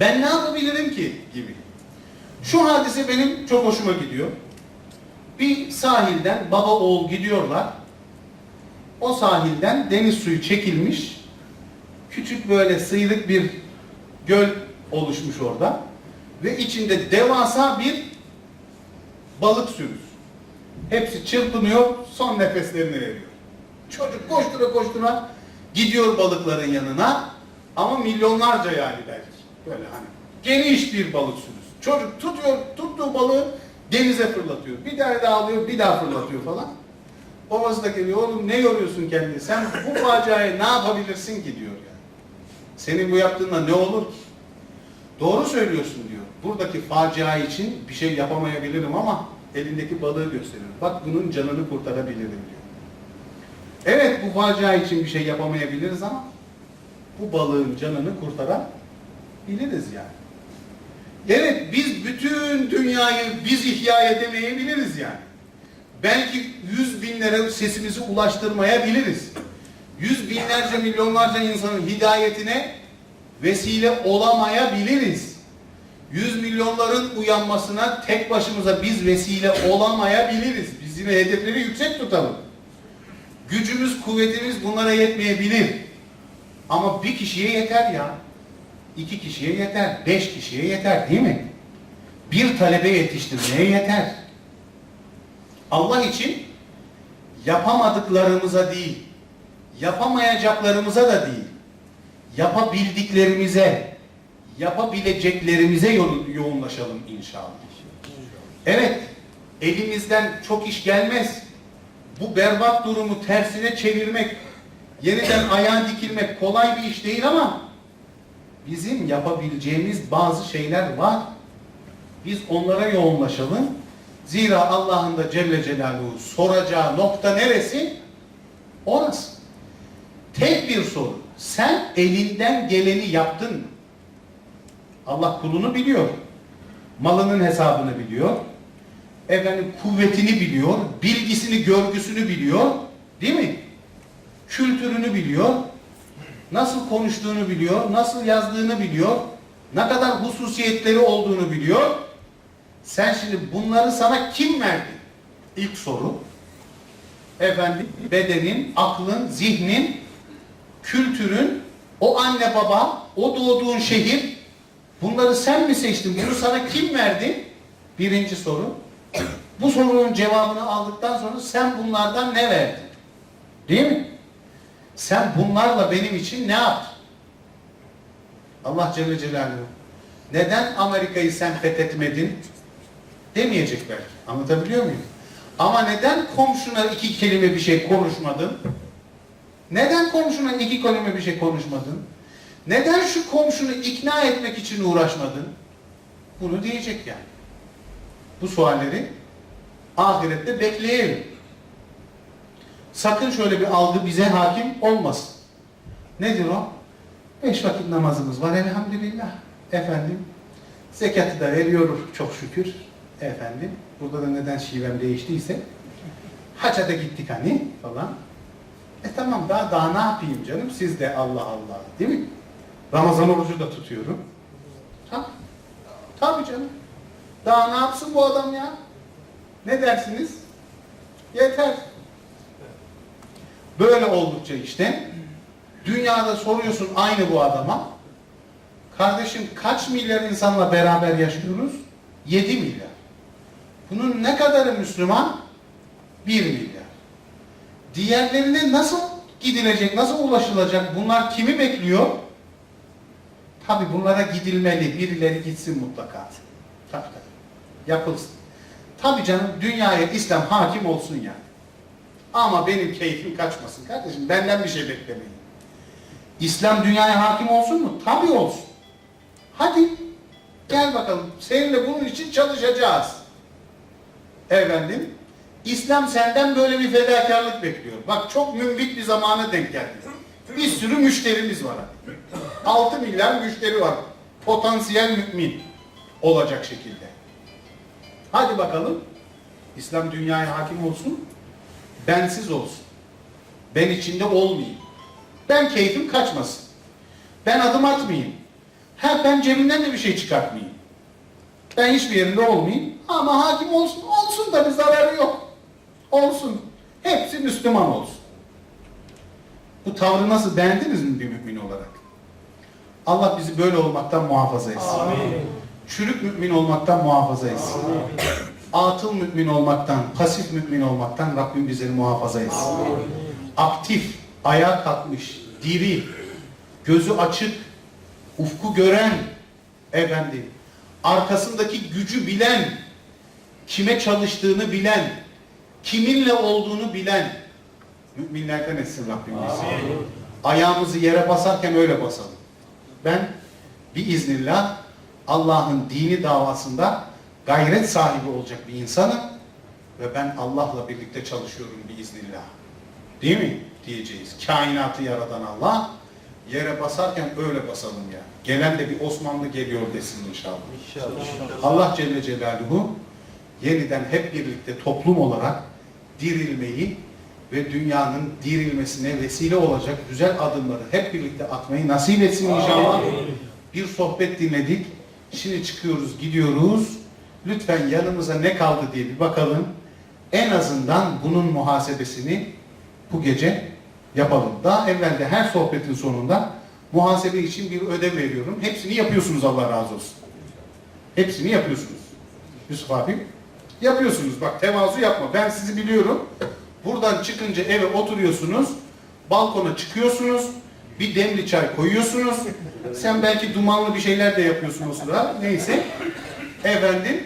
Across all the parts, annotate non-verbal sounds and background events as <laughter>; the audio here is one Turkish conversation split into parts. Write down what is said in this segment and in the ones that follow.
Ben ne yapabilirim ki gibi. Şu hadise benim çok hoşuma gidiyor. Bir sahilden baba oğul gidiyorlar. O sahilden deniz suyu çekilmiş. Küçük böyle sıyrık bir göl oluşmuş orada. Ve içinde devasa bir balık sürüsü. Hepsi çırpınıyor, son nefeslerini veriyor. Çocuk koştura koştura gidiyor balıkların yanına ama milyonlarca yani belki. Böyle hani geniş bir balık sürüsü. Çocuk tutuyor, tuttuğu balığı denize fırlatıyor. Bir tane daha alıyor, bir daha fırlatıyor falan. Babası da geliyor, oğlum ne yoruyorsun kendini? Sen bu faciayı ne yapabilirsin ki diyor yani. Senin bu yaptığınla ne olur ki? Doğru söylüyorsun diyor. Buradaki facia için bir şey yapamayabilirim ama elindeki balığı gösteriyor. Bak bunun canını kurtarabilirim diyor. Evet bu facia için bir şey yapamayabiliriz ama bu balığın canını kurtarabiliriz yani. Evet biz bütün dünyayı biz ihya edemeyebiliriz yani. Belki yüz binlere sesimizi ulaştırmayabiliriz. Yüz binlerce milyonlarca insanın hidayetine vesile olamayabiliriz. Yüz milyonların uyanmasına tek başımıza biz vesile olamayabiliriz. Biz yine hedefleri yüksek tutalım. Gücümüz, kuvvetimiz bunlara yetmeyebilir. Ama bir kişiye yeter ya. İki kişiye yeter, beş kişiye yeter değil mi? Bir talebe yetiştirmeye yeter. Allah için yapamadıklarımıza değil, yapamayacaklarımıza da değil, yapabildiklerimize, yapabileceklerimize yo- yoğunlaşalım inşallah. Evet, elimizden çok iş gelmez. Bu berbat durumu tersine çevirmek, yeniden ayağa dikilmek kolay bir iş değil ama bizim yapabileceğimiz bazı şeyler var. Biz onlara yoğunlaşalım. Zira Allah'ın da Celle Celaluhu soracağı nokta neresi? Orası. Tek bir soru. Sen elinden geleni yaptın mı? Allah kulunu biliyor. Malının hesabını biliyor. Efendim kuvvetini biliyor. Bilgisini, görgüsünü biliyor. Değil mi? Kültürünü biliyor. Nasıl konuştuğunu biliyor. Nasıl yazdığını biliyor. Ne kadar hususiyetleri olduğunu biliyor. Sen şimdi bunları sana kim verdi? İlk soru. Efendim bedenin, aklın, zihnin, kültürün, o anne baba, o doğduğun şehir bunları sen mi seçtin? Bunu sana kim verdi? Birinci soru. Bu sorunun cevabını aldıktan sonra sen bunlardan ne verdin? Değil mi? Sen bunlarla benim için ne yaptın? Allah Celle Celaluhu neden Amerika'yı sen fethetmedin demeyecek belki. Anlatabiliyor muyum? Ama neden komşuna iki kelime bir şey konuşmadın? Neden komşuna iki kelime bir şey konuşmadın? Neden şu komşunu ikna etmek için uğraşmadın? Bunu diyecek yani. Bu sualleri ahirette bekleyelim. Sakın şöyle bir algı bize hakim olmasın. Nedir o? Beş vakit namazımız var elhamdülillah. Efendim, zekatı da veriyoruz çok şükür. Efendim, burada da neden şivem değiştiyse, haça da gittik hani falan. E tamam daha daha ne yapayım canım siz de Allah Allah değil mi? Ramazan orucu da tutuyorum. Ha? Tabii canım. Daha ne yapsın bu adam ya? Ne dersiniz? Yeter. Böyle oldukça işte dünyada soruyorsun aynı bu adama. Kardeşim kaç milyar insanla beraber yaşıyoruz? 7 milyar. Bunun ne kadarı Müslüman? 1 milyar. Diğerlerine nasıl gidilecek, nasıl ulaşılacak? Bunlar kimi bekliyor? Tabi bunlara gidilmeli. Birileri gitsin mutlaka. Tabii tabii. Yapılsın. Tabi canım dünyaya İslam hakim olsun yani. Ama benim keyfim kaçmasın kardeşim. Benden bir şey beklemeyin. İslam dünyaya hakim olsun mu? Tabi olsun. Hadi gel bakalım. Seninle bunun için çalışacağız. Efendim, İslam senden böyle bir fedakarlık bekliyor. Bak çok mümbit bir zamana denk geldi. Bir sürü müşterimiz var. 6 milyar müşteri var. Potansiyel mümin olacak şekilde. Hadi bakalım. İslam dünyaya hakim olsun. Bensiz olsun. Ben içinde olmayayım. Ben keyfim kaçmasın. Ben adım atmayayım. Ha ben cebimden de bir şey çıkartmayayım. Ben hiçbir yerinde olmayayım ama hakim olsun. Olsun da bir zararı yok. Olsun. Hepsi Müslüman olsun. Bu tavrı nasıl beğendiniz mi bir mümin olarak? Allah bizi böyle olmaktan muhafaza etsin. Çürük mümin olmaktan muhafaza etsin. Atıl mümin olmaktan, pasif mümin olmaktan Rabbim bizleri muhafaza etsin. Aktif, ayağa kalkmış, diri, gözü açık, ufku gören, efendim, arkasındaki gücü bilen, kime çalıştığını bilen, kiminle olduğunu bilen müminlerden etsin Rabbim bizi. Ayağımızı yere basarken öyle basalım. Ben biiznillah Allah'ın dini davasında gayret sahibi olacak bir insanım ve ben Allah'la birlikte çalışıyorum biiznillah. Değil mi? Diyeceğiz. Kainatı yaratan Allah yere basarken öyle basalım ya. Gelen de bir Osmanlı geliyor desin inşallah. Allah Celle Celaluhu yeniden hep birlikte toplum olarak dirilmeyi ve dünyanın dirilmesine vesile olacak güzel adımları hep birlikte atmayı nasip etsin inşallah. Bir sohbet dinledik. Şimdi çıkıyoruz, gidiyoruz. Lütfen yanımıza ne kaldı diye bir bakalım. En azından bunun muhasebesini bu gece yapalım. Daha evvel de her sohbetin sonunda muhasebe için bir ödev veriyorum. Hepsini yapıyorsunuz Allah razı olsun. Hepsini yapıyorsunuz. Yusuf abi yapıyorsunuz. Bak tevazu yapma. Ben sizi biliyorum. Buradan çıkınca eve oturuyorsunuz. Balkona çıkıyorsunuz. Bir demli çay koyuyorsunuz. Sen belki dumanlı bir şeyler de yapıyorsun o sırada. Neyse. Efendim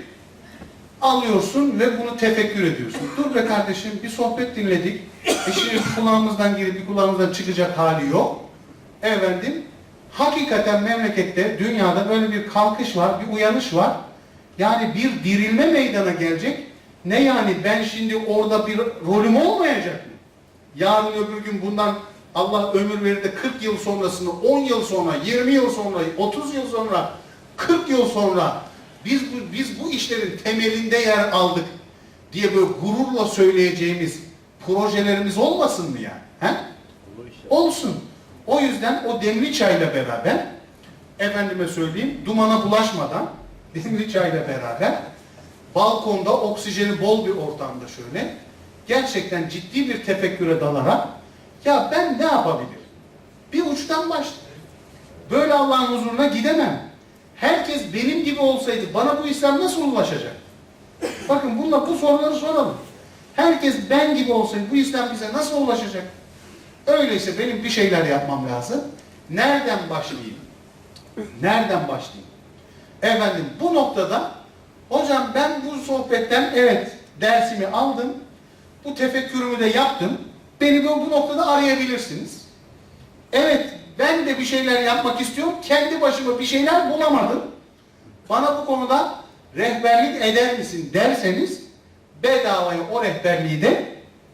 alıyorsun ve bunu tefekkür ediyorsun. Dur be kardeşim bir sohbet dinledik. E şimdi kulağımızdan girip bir kulağımızdan çıkacak hali yok. Efendim hakikaten memlekette, dünyada böyle bir kalkış var, bir uyanış var. Yani bir dirilme meydana gelecek. Ne yani ben şimdi orada bir rolüm olmayacak mı? Yarın öbür gün bundan Allah ömür verir de 40 yıl sonrasını, 10 yıl sonra, 20 yıl sonra, 30 yıl sonra, 40 yıl sonra biz bu, biz bu işlerin temelinde yer aldık diye böyle gururla söyleyeceğimiz projelerimiz olmasın mı yani? He? Olsun. O yüzden o demli çayla beraber efendime söyleyeyim dumana bulaşmadan <laughs> demli çayla beraber balkonda oksijeni bol bir ortamda şöyle gerçekten ciddi bir tefekküre dalarak ya ben ne yapabilirim? Bir uçtan başla. Böyle Allah'ın huzuruna gidemem. Herkes benim gibi olsaydı bana bu İslam nasıl ulaşacak? Bakın bununla bu soruları soralım. Herkes ben gibi olsaydı bu İslam bize nasıl ulaşacak? Öyleyse benim bir şeyler yapmam lazım. Nereden başlayayım? Nereden başlayayım? Efendim bu noktada hocam ben bu sohbetten evet dersimi aldım. Bu tefekkürümü de yaptım. Beni bu, bu noktada arayabilirsiniz. Evet ben de bir şeyler yapmak istiyorum. Kendi başıma bir şeyler bulamadım. Bana bu konuda rehberlik eder misin derseniz bedavaya o rehberliği de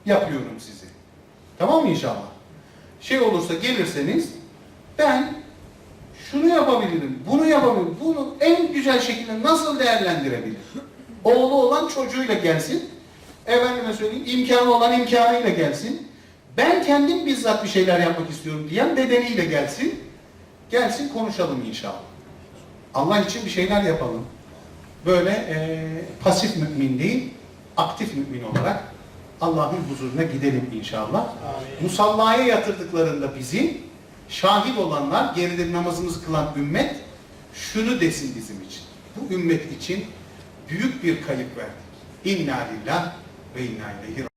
yapıyorum size. Tamam mı inşallah? Şey olursa gelirseniz ben şunu yapabilirim, bunu yapabilirim, bunu en güzel şekilde nasıl değerlendirebilir? Oğlu olan çocuğuyla gelsin, efendime söyleyeyim imkanı olan imkanıyla gelsin. Ben kendim bizzat bir şeyler yapmak istiyorum diyen bedeniyle gelsin. Gelsin konuşalım inşallah. Allah için bir şeyler yapalım. Böyle eee, pasif mümin değil, aktif mümin olarak Allah'ın huzuruna gidelim inşallah. Musallaya yatırdıklarında bizi şahit olanlar, geride namazımızı kılan ümmet şunu desin bizim için. Bu ümmet için büyük bir kayıp verdik. İnna lillah ve inna ileyhi